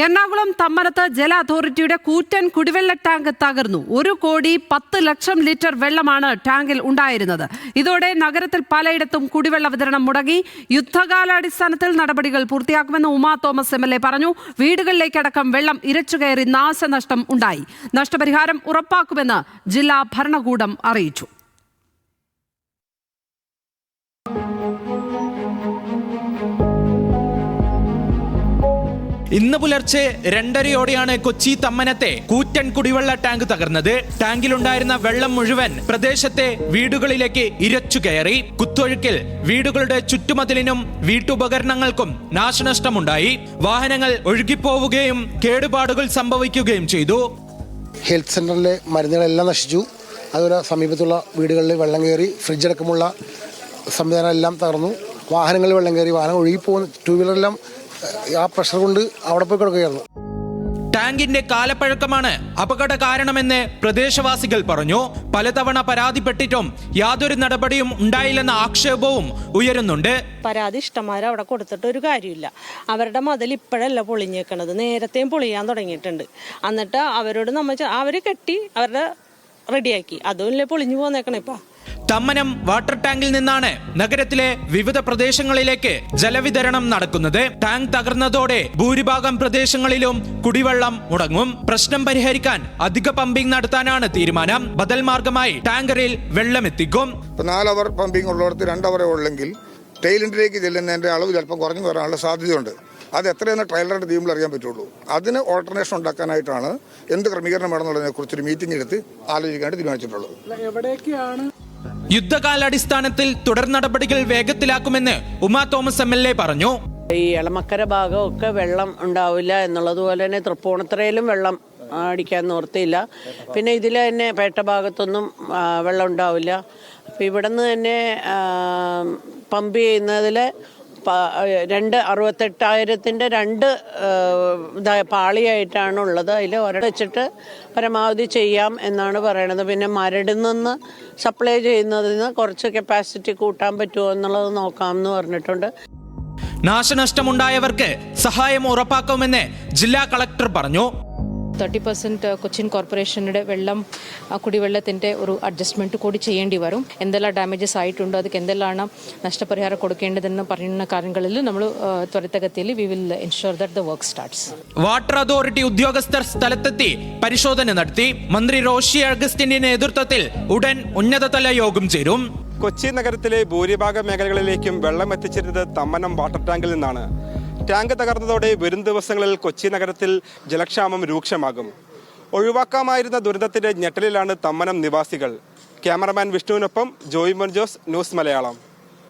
എറണാകുളം തമ്മനത്ത് ജല അതോറിറ്റിയുടെ കൂറ്റൻ കുടിവെള്ള ടാങ്ക് തകർന്നു. ഒരു കോടി പത്ത് ലക്ഷം ലിറ്റർ വെള്ളമാണ് ടാങ്കിൽ ഉണ്ടായിരുന്നത്. ഇതോടെ നഗരത്തിൽ പലയിടത്തും കുടിവെള്ള വിതരണം മുടങ്ങി. യുദ്ധകാലാടിസ്ഥാനത്തിൽ നടപടികൾ പൂർത്തിയാക്കുമെന്ന് Uma Thomas M L A പറഞ്ഞു. വീടുകളിലേക്കടക്കം വെള്ളം ഇരച്ചുകയറി നാശനഷ്ടം ഉണ്ടായി. നഷ്ടപരിഹാരം ഉറപ്പാക്കുമെന്ന് ജില്ലാ ഭരണകൂടം അറിയിച്ചു. ഇന്ന് പുലർച്ചെ രണ്ടരയോടെയാണ് കൊച്ചി തമ്മനത്തെ കൂറ്റൻ കുടിവെള്ള ടാങ്ക് തകർന്നത്. ടാങ്കിലുണ്ടായിരുന്ന വെള്ളം മുഴുവൻ പ്രദേശത്തെ വീടുകളിലേക്ക് ഇരച്ചു കയറി. കുത്തൊഴുക്കിൽ വീടുകളുടെ ചുറ്റുമതിലിനും വീട്ടുപകരണങ്ങൾക്കും നാശനഷ്ടമുണ്ടായി. വാഹനങ്ങൾ ഒഴുകിപ്പോവുകയും കേടുപാടുകൾ സംഭവിക്കുകയും ചെയ്തു. ഹെൽത്ത് സെന്ററിലെ മരുന്നുകളെല്ലാം നശിച്ചു. അതുപോലെ സമീപത്തുള്ള വീടുകളിൽ വെള്ളം കയറി ഫ്രിഡ്ജ് അടക്കമുള്ള സംവിധാനം എല്ലാം തകർന്നു. വാഹനങ്ങളിൽ വെള്ളം കയറി വാഹനം ഒഴുകിപ്പോകുന്ന ടൂ വീലറെല്ലാം ആ പ്രഷർ കൊണ്ട് അവിടെ പോയി കിടക്കുകയായിരുന്നു. ടാങ്കിന്റെ കാലപ്പഴക്കമാണ് അപകട കാരണമെന്ന് പ്രദേശവാസികൾ പറഞ്ഞു. പലതവണ പരാതിപ്പെട്ടിട്ടും യാതൊരു നടപടിയും ഉണ്ടായില്ലെന്ന ആക്ഷേപവും ഉയരുന്നുണ്ട്. പരാതി ഇഷ്ടംമാരെ അവിടെ കൊടുത്തിട്ട് ഒരു കാര്യമില്ല. അവരുടെ മതിൽ ഇപ്പോഴല്ല പൊളിഞ്ഞേക്കണത്. നേരത്തെയും പൊളിയാൻ തുടങ്ങിയിട്ടുണ്ട്. എന്നിട്ട് അവരോട് നമ്മൾ അവർ കെട്ടി അവരുടെ റെഡിയാക്കി അതുമില്ലേ പൊളിഞ്ഞു പോന്നേക്കണേ ഇപ്പം. തമ്മനം വാട്ടർ ടാങ്കിൽ നിന്നാണ് നഗരത്തിലെ വിവിധ പ്രദേശങ്ങളിലേക്ക് ജലവിതരണം നടക്കുന്നത്. ടാങ്ക് തകർന്നതോടെ ഭൂരിഭാഗം പ്രദേശങ്ങളിലും കുടിവെള്ളം മുടങ്ങും. പ്രശ്നം പരിഹരിക്കാൻ അധിക പമ്പിംഗ് നടത്താനാണ് തീരുമാനം. ബദൽ മാർഗമായി ടാങ്കറിൽ വെള്ളം എത്തിക്കും നാല് അവർ പമ്പിംഗ് ഉള്ളിടത്ത് രണ്ട് അവറേ ഉള്ളെങ്കിൽ ടൈലൻഡിലേക്ക് ചെല്ലുന്നതിന്റെ അളവ് ചിലപ്പോൾ കുറഞ്ഞു വരാനുള്ള സാധ്യതയുണ്ട്. അത് എത്രയെന്ന് ട്രയലറുടെ ടീമിൽ അറിയാൻ പറ്റുള്ളൂ. അതിന് ഓൾട്ടർനേഷൻ ഉണ്ടാക്കാനായിട്ടാണ് എന്ത് ക്രമീകരണം വേണമെന്നുള്ളതിനെ കുറിച്ചൊരു മീറ്റിംഗ് എടുത്ത് ആലോചിക്കാനായിട്ട് തീരുമാനിച്ചിട്ടുള്ളത്. യുദ്ധകാലാടിസ്ഥാനത്തിൽ തുടർ നടപടികൾ വേഗത്തിലാക്കുമെന്ന് Uma Thomas M L A പറഞ്ഞു. ഈ എളമക്കര ഭാഗമൊക്കെ വെള്ളം ഉണ്ടാവില്ല എന്നുള്ളതുപോലെ തന്നെ തൃപ്പൂണിത്തറയിലും വെള്ളം അടിക്കാൻ നിർത്തിയില്ല പിന്നെ ഇതിൽ തന്നെ പേട്ട ഭാഗത്തൊന്നും വെള്ളം ഉണ്ടാവില്ല. അപ്പം ഇവിടെ നിന്ന് തന്നെ പമ്പ് ചെയ്യുന്നതിൽ രണ്ട് അറുപത്തെട്ടായിരത്തിന്റെ രണ്ട് പാളിയായിട്ടാണ് ഉള്ളത് അതിൽ ഒരെണ്ണം വെച്ചിട്ട് പരമാവധി ചെയ്യാം എന്നാണ് പറയണത്. പിന്നെ മരടിൽ നിന്ന് സപ്ലൈ ചെയ്യുന്നതിന് കുറച്ച് കപ്പാസിറ്റി കൂട്ടാൻ പറ്റുമോ എന്നുള്ളത് നോക്കാം എന്ന് പറഞ്ഞിട്ടുണ്ട്. നാശനഷ്ടമുണ്ടായവർക്ക് സഹായം ഉറപ്പാക്കുമെന്ന് ജില്ലാ കളക്ടർ പറഞ്ഞു. തേർട്ടി പെർസെന്റ് കൊച്ചിൻ കോർപ്പറേഷനുടെ വെള്ളം ആ, കുടിവെള്ളത്തിന്റെ ഒരു അഡ്ജസ്റ്റ്മെന്റ് കൂടി ചെയ്യേണ്ടി വരും. എന്തെല്ലാം ഡാമേജസ് ആയിട്ടുണ്ടോ? അതൊക്കെ എന്തെല്ലാം നഷ്ടപരിഹാരം കൊടുക്കേണ്ടതെന്ന് പറയുന്ന കാര്യങ്ങളിൽ നമ്മൾ ത്വരിതഗതിയിൽ we will ensure that the work starts water authority ഉദ്യോഗസ്ഥർ സ്ഥലത്തെത്തി പരിശോധന നടത്തി. മന്ത്രി റോഷി അഗസ്റ്റിന്റെ നേതൃത്വത്തിൽ ഉടൻ ഉന്നതതല യോഗം ചേരും. കൊച്ചി നഗരത്തിലെ ഭൂരിഭാഗം മേഖലകളിലേക്കും വെള്ളം എത്തിച്ചിരുന്നത് തമ്മനം വാട്ടർ ടാങ്കിൽ നിന്നാണ്. ടാങ്ക് തകർന്നതോടെ വരും ദിവസങ്ങളിൽ കൊച്ചി നഗരത്തിൽ ജലക്ഷാമം രൂക്ഷമാകും. ഒഴിവാക്കാമായിരുന്ന ദുരന്തത്തിന്റെ ഞെട്ടലിലാണ് തമ്മനം നിവാസികൾ. ക്യാമറമാൻ വിഷ്ണുവിനൊപ്പം ജോയ് മോൻ ജോസ് ന്യൂസ് മലയാളം.